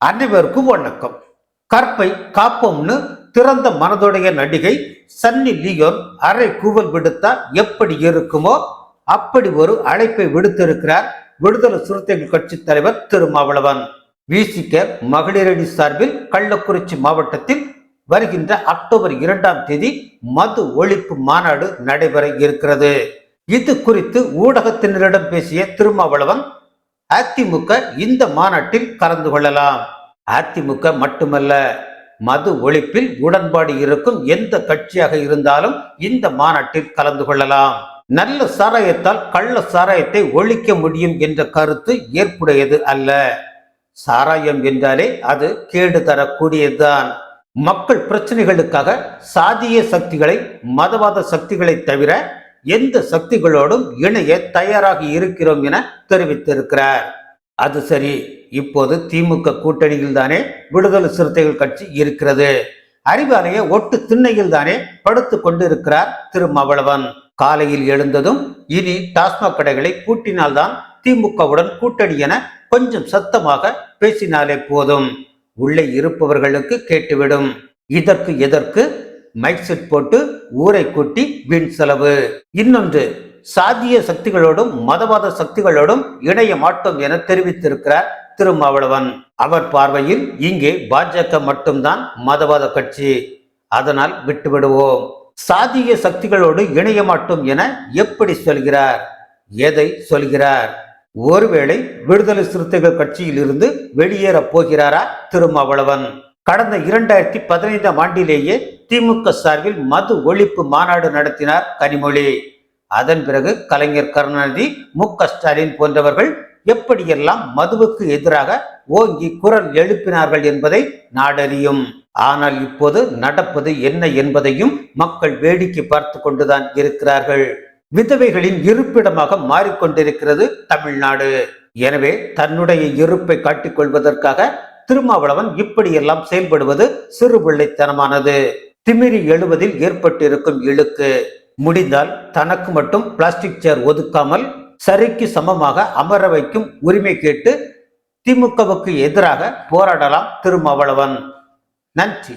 அனைவருக்கும் வணக்கம். கற்பை காப்போம்னு திறந்த மனதுடைய நடிகை சன்னி லியோன் அரை கூவல் விடுத்தா எப்படி இருக்குமோ அப்படி ஒரு அழைப்பை விடுத்திருக்கிறார் விடுதலை சிறுத்தைகள் கட்சி தலைவர் திருமாவளவன். விசிக மகளிரணி சார்பில் கள்ளக்குறிச்சி மாவட்டத்தில் வருகின்ற அக்டோபர் இரண்டாம் தேதி மது ஒழிப்பு மாநாடு நடைபெற இருக்கிறது. இது குறித்து ஊடகத்தினரிடம் பேசிய திருமாவளவன் அதிமுக இந்த மாநாட்டில் கலந்து கொள்ளலாம். அதிமுக மட்டுமல்ல மது ஒழிப்பில் உடன்பாடு இருக்கும் எந்த கட்சியாக இருந்தாலும் இந்த மாநாட்டில் கலந்து கொள்ளலாம். நல்ல சாராயத்தால் கள்ள சாராயத்தை ஒழிக்க முடியும் என்ற கருத்து ஏற்புடையது அல்ல. சாராயம் என்றாலே அது கேடு தரக்கூடியதுதான். மக்கள் பிரச்சனைகளுக்காக சாதிய சக்திகளை மதவாத சக்திகளை தவிர எந்த சக்திகளோடும் இணைய தயாராக இருக்கிறோம் என தெரிவித்திருக்கிறார். அது சரி இப்போது திமுக கூட்டணியில் தானே விடுதலை சிறுத்தைகள் கட்சி இருக்கிறது. அறிவாலய ஒட்டு திண்ணையில் தானே படுத்து கொண்டிருக்கிறார் திருமாவளவன். காலையில் எழுந்ததும் இனி டாஸ்மாக் கடைகளை பூட்டினால்தான் திமுகவுடன் கூட்டணி என கொஞ்சம் சத்தமாக பேசினாலே போதும். உள்ளே இருப்பவர்களுக்கு கேட்டுவிடும். இதற்கு எதற்கு? மைக் செட் போட்டு ஊரை கூட்டி வீண் செலவு. இன்னொன்று சாதிய சக்திகளோடும் மதவாத சக்திகளோடும் இணைய மாட்டோம் என தெரிவித்திருக்கிறார் திருமாவளவன். அவர் பார்வையில் இங்கே பாஜக மட்டும்தான் மதவாத கட்சி. அதனால் விட்டுவிடுவோம். சாதிய சக்திகளோடு இணைய மாட்டோம் என எப்படி சொல்கிறார்? எதை சொல்கிறார்? ஒருவேளை விடுதலை சிறுத்தைகள் கட்சியில் இருந்து வெளியேறப் போகிறாரா திருமாவளவன்? கடந்த இரண்டாயிரத்தி பதினைந்தாம் ஆண்டிலேயே திமுக சார்பில் மது ஒழிப்பு மாநாடு நடத்தினார் கனிமொழி. அதன் பிறகு கலைஞர் கருணாநிதி மு க ஸ்டாலின் போன்றவர்கள் எப்படியெல்லாம் மதுவுக்கு எதிராக ஓங்கி குரல் எழுப்பினார்கள் என்பதை நாடறியும். ஆனால் இப்போது நடப்பது என்ன என்பதையும் மக்கள் வேடிக்கை பார்த்து கொண்டுதான் இருக்கிறார்கள். விதவைகளின் இருப்பிடமாக மாறிக்கொண்டிருக்கிறது தமிழ்நாடு. எனவே தன்னுடைய இருப்பை காட்டிக் கொள்வதற்காக திருமாவளவன் இப்படியெல்லாம் செயல்படுவது சிறுபிள்ளைத்தனமானது திமிரி எழுவதில் ஏற்பட்டிருக்கும் இழுக்கு. முடிந்தால் தனக்கு மட்டும் பிளாஸ்டிக் சேர் ஒதுக்காமல் சரிக்கு சமமாக அமர வைக்கும் உரிமை கேட்டு திமுகவுக்கு எதிராக போராடலாம் திருமாவளவன். நன்றி.